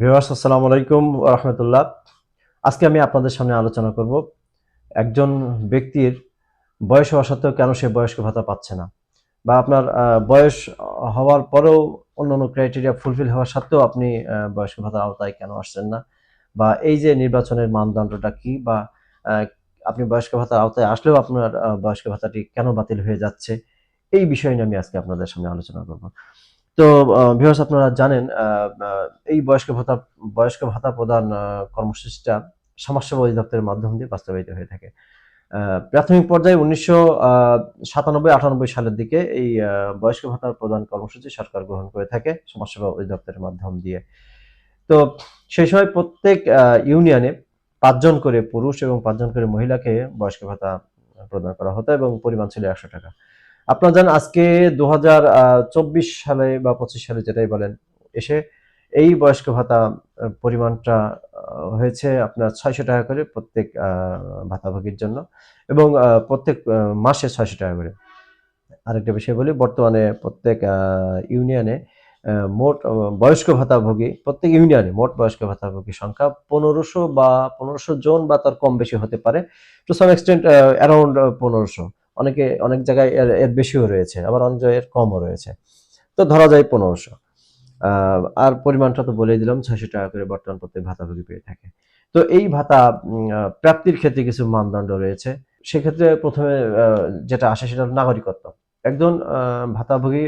Viewers, আসসালামু আলাইকুম রহমতুল্লাহ। আজকে আমি আপনাদের সামনে আলোচনা করব একজন ব্যক্তির বয়স হওয়া সত্ত্বেও কেন সে বয়স্ক ভাতা পাচ্ছে না? বা আপনার বয়স হওয়ার পরেও অন্যান্য ক্রাইটেরিয়া ফুলফিল হওয়া সত্ত্বেও আপনি বয়স্ক ভাতার আওতায় কেন আসছেন না? বা এই যে নির্বাচনের মানদণ্ডটা কি? বা আপনি বয়স্ক ভাতার আওতায় আসলেও আপনার বয়স্ক ভাতাটি কেন বাতিল হয়ে যাচ্ছে? এই বিষয় নিয়ে আমি আজকে আপনাদের সামনে আলোচনা করব। তো ভিউয়ার্স আপনারা জানেন এই বয়স্ক ভাতা বয়স্ক ভাতা প্রদান কর্মসূচিটা সমাজসেবা অধিদপ্তরের মাধ্যম দিয়ে বাস্তবায়িত হয়ে থাকে। প্রাথমিক পর্যায়ে উনিশশো সাতানব্বই, আটানব্বই সালের দিকে এই বয়স্ক ভাতা প্রদান কর্মসূচি সরকার গ্রহণ করে থাকে সমাজসেবা অধিদপ্তরের মাধ্যম দিয়ে। তো, সেই সময় প্রত্যেক ইউনিয়নে পাঁচজন করে পুরুষ এবং পাঁচজন করে মহিলাকে বয়স্ক ভাতা প্রদান করা হতো এবং পরিমাণ ছিল একশো টাকা। আপনারা জানেন আজকে দু সালে বা পঁচিশ সালে যেটাই বলেন, এসে এই বয়স্ক ভাতা পরিমাণটা হয়েছে আপনার ছয়শো টাকা করে প্রত্যেক ভাতাভোগীর জন্য এবং প্রত্যেক মাসে ছয়শো টাকা করে। আরেকটা বিষয় বলি, বর্তমানে প্রত্যেক ইউনিয়নে মোট বয়স্ক ভাতাভোগী প্রত্যেক ইউনিয়নে মোট বয়স্ক ভাতাভোগী সংখ্যা পনেরোশো বা পনেরোশো জন বা তার কম বেশি হতে পারে টু সাম এক্সটেন্ট অ্যারাউন্ড পনেরোশো। অনেকে অনেক জায়গায় এর এর বেশিও রয়েছে, আবার অনেক জায়গায় এর কমও রয়েছে। তো ধরা যায় পনেরোশো। আর পরিমাণটা তো বলেই দিলাম, ছয়শো টাকা করে বর্তমান প্রত্যেক ভাতাভোগী পেয়ে থাকে। তো এই ভাতা প্রাপ্তির ক্ষেত্রে কিছু মানদণ্ড রয়েছে। সেক্ষেত্রে প্রথমে যেটা আসে সেটা নাগরিকত্ব। একজন ভাতাভোগী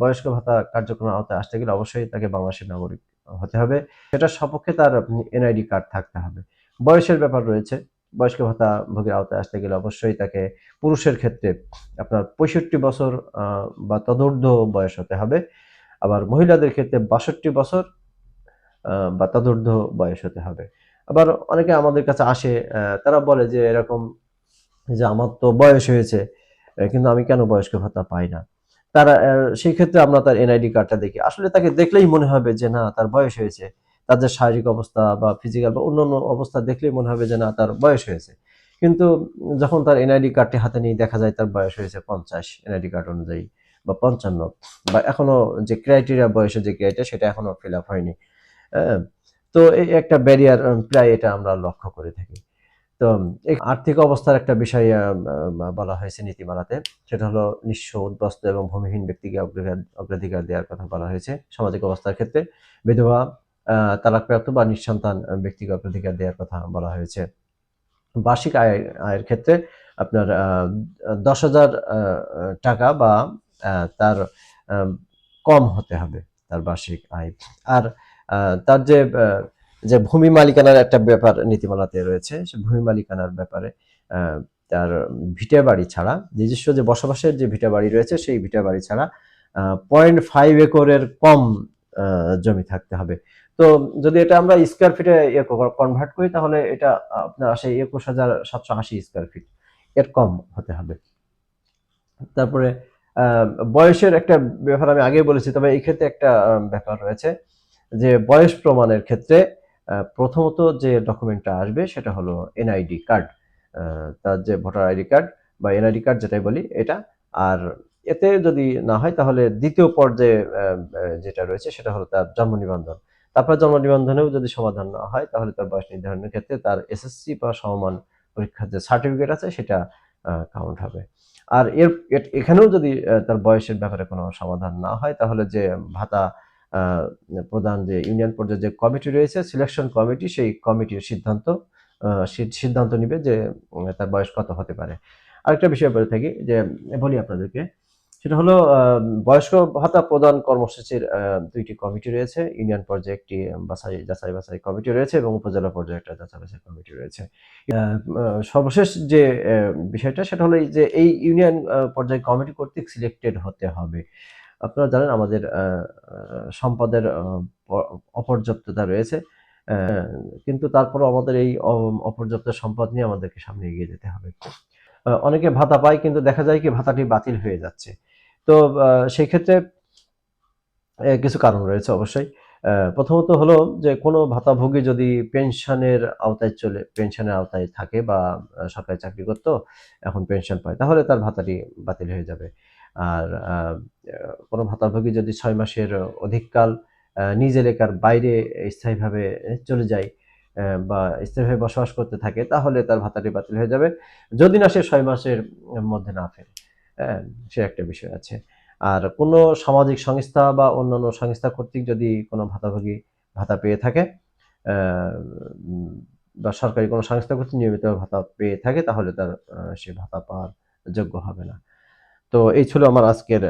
বয়স্ক ভাতা কার্যক্রম আওতায় আসতে গেলে অবশ্যই তাকে বাংলাদেশের নাগরিক হতে হবে। সেটার সপক্ষে তার এনআইডি কার্ড থাকতে হবে। বয়সের ব্যাপার রয়েছে। বয়স্ক ভাতা ভোগের আওতায় আসতে গেলে অবশ্যই তাকে পুরুষের ক্ষেত্রে আপনার পঁয়ষট্টি বছর বা তদূর্ধ্ব বয়স হতে হবে। আবার মহিলাদের ক্ষেত্রে বাষট্টি বছর বা তদূর্ধ্ব বয়স হতে হবে। আবার অনেকে আমাদের কাছে আসে তারা বলে যে এরকম যে আমার তো বয়স হয়েছে কিন্তু আমি কেন বয়স্ক ভাতা পাই না? তারা সেই ক্ষেত্রে আমরা তার এনআইডি কার্ডটা দেখি। আসলে তাকে দেখলেই মনে হবে যে না, তার বয়স হয়েছে। যে শারীরিক অবস্থা বা ফিজিক্যাল বা অন্যান্য অবস্থা দেখলেই মনে হবে যে না তার বয়স হয়েছে। কিন্তু যখন তার এনআইডি কার্ডটি হাতে নিয়ে দেখা যায় তার বয়স হয়েছে পঞ্চাশ এনআইডি কার্ড অনুযায়ী বা পঞ্চান্ন বা এখনও যে ক্রাইটেরিয়া বয়সের যে ক্রাইটেরিয়া সেটা এখনও ফিল আপ হয়নি। হ্যাঁ, তো এই একটা ব্যারিয়ার প্রায় এটা আমরা লক্ষ্য করে থাকি। তো এই আর্থিক অবস্থার একটা বিষয় বলা হয়েছে নীতিমালাতে। সেটা হলো নিঃস্ব উদ্বস্ত এবং ভূমিহীন ব্যক্তিকে অগ্রাধিকার দেওয়ার কথা বলা হয়েছে সামাজিক অবস্থার ক্ষেত্রে। বিধবা তালাকপ্রাপ্ত বা নিঃসন্তান ব্যক্তিকে অগ্রাধিকার দেওয়ার কথা বলা হয়েছে। বার্ষিক আয়, আয়ের ক্ষেত্রে আপনার দশ হাজার টাকা বা তার কম হতে হবে তার বার্ষিক আয়। আর তার যে যে ভূমি মালিকানার একটা ব্যাপার নীতিমালাতে রয়েছে, সে ভূমি মালিকানার ব্যাপারে তার ভিটে বাড়ি ছাড়া, নিজস্ব যে বসবাসের যে ভিটা বাড়ি রয়েছে, সেই ভিটা বাড়ি ছাড়া পয়েন্ট ফাইভ একরের কম জমি থাকতে হবে। তো যদি এটা আমরা স্কোয়ার ফিটে কনভার্ট করি, তাহলে এটা আপনার আসে একুশ হাজার সাতশো আশি স্কোয়ার ফিট এর কম হতে হবে। তারপরে বয়সের একটা ব্যাপার আমি আগে বলেছি, তবে এই ক্ষেত্রে একটা ব্যাপার রয়েছে যে বয়স প্রমাণের ক্ষেত্রে প্রথমত যে ডকুমেন্টটা আসবে সেটা হলো এনআইডি কার্ড তার যে ভোটার আইডি কার্ড বা এনআইডি কার্ড যেটাই বলি এটা, আর এতে যদি না হয়, তাহলে দ্বিতীয় পর্যায়ে যেটা রয়েছে সেটা হলো তার জন্ম নিবন্ধন। তারপর জন্ম নিবন্ধনেও যদি সমাধান না হয়, তাহলে তার বয়স নির্ধারণের ক্ষেত্রে তার এসএসসি বা সমমান পরীক্ষার যে সার্টিফিকেট আছে, সেটা কাউন্ট হবে। আর এর এখানেও যদি তার বয়সের ব্যাপারে কোনো সমাধান না হয়, তাহলে যে ভাতা প্রধান যে ইউনিয়ন পর্যায়ে যে কমিটি রয়েছে সিলেকশন কমিটি সেই কমিটির সিদ্ধান্ত সিদ্ধান্ত নিবে যে তার বয়স কত হতে পারে। আরেকটা বিষয় বলে থাকি, যে বলি আপনাদেরকে সেটা হলো বয়স্ক ভাতা প্রদান কর্মসূচির দুইটি কমিটি রয়েছে। ইউনিয়ন পর্যায়ে একটি বাছাই, যাচাই বাছাই কমিটি রয়েছে এবং উপজেলা পর্যায়ে একটা যাচাই বাছাই কমিটি রয়েছে। সর্বশেষ যে বিষয়টা সেটা হলো যে, এই ইউনিয়ন পর্যায়ে কমিটি কর্তৃক সিলেক্টেড হতে হবে। আপনারা জানেন আমাদের সম্পদের অপর্যাপ্ততা রয়েছে। কিন্তু তারপরও আমাদের এই অপর্যাপ্ত সম্পদ নিয়ে আমাদেরকে সামনে এগিয়ে যেতে হবে। অনেকে ভাতা পায়, কিন্তু দেখা যায় কি ভাতাটি বাতিল হয়ে যাচ্ছে। তো সেই ক্ষেত্রে কিছু কারণ রয়েছে অবশ্যই। প্রথমত হলো যে, কোনো ভাতাভোগী যদি পেনশনের আওতায় চলে, পেনশনের আওতায় থাকে বা সরকারি চাকরি করতো, এখন পেনশন পায়, তাহলে তার ভাতাটি বাতিল হয়ে যাবে। আর কোনো ভাতাভোগী যদি ছয় মাসের অধিককাল নিজ এলাকার বাইরে স্থায়ীভাবে চলে যায় বা স্থায়ীভাবে বসবাস করতে থাকে, তাহলে তার ভাতাটি বাতিল হয়ে যাবে। যদি না সে ছয় মাসের মধ্যে না ফেরে। সে একটা বিষয় আছে। আর কোনো সামাজিক সংস্থা বা অন্যান্য সংস্থা কর্তৃক যদি কোনো ভাতাভোগী, ভাতা পেয়ে থাকে বা সরকারি কোনো সংস্থা কর্তৃক নিয়মিত ভাতা পেয়ে থাকে, তাহলে তার সে ভাতা পাওয়ার যোগ্য হবে না। তো এই ছিল আমার আজকের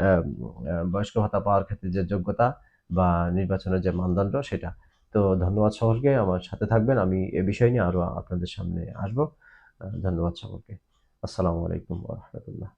বয়স্ক ভাতা পাওয়ার ক্ষেত্রে যে যোগ্যতা বা নির্বাচনের যে মানদণ্ড সেটা। তো ধন্যবাদ সকলকে, আমার সাথে থাকবেন। আমি এ বিষয় নিয়ে আরও আপনাদের সামনে আসব। ধন্যবাদ সকলকে। আসসালামু আলাইকুম রহমতুল্লাহ।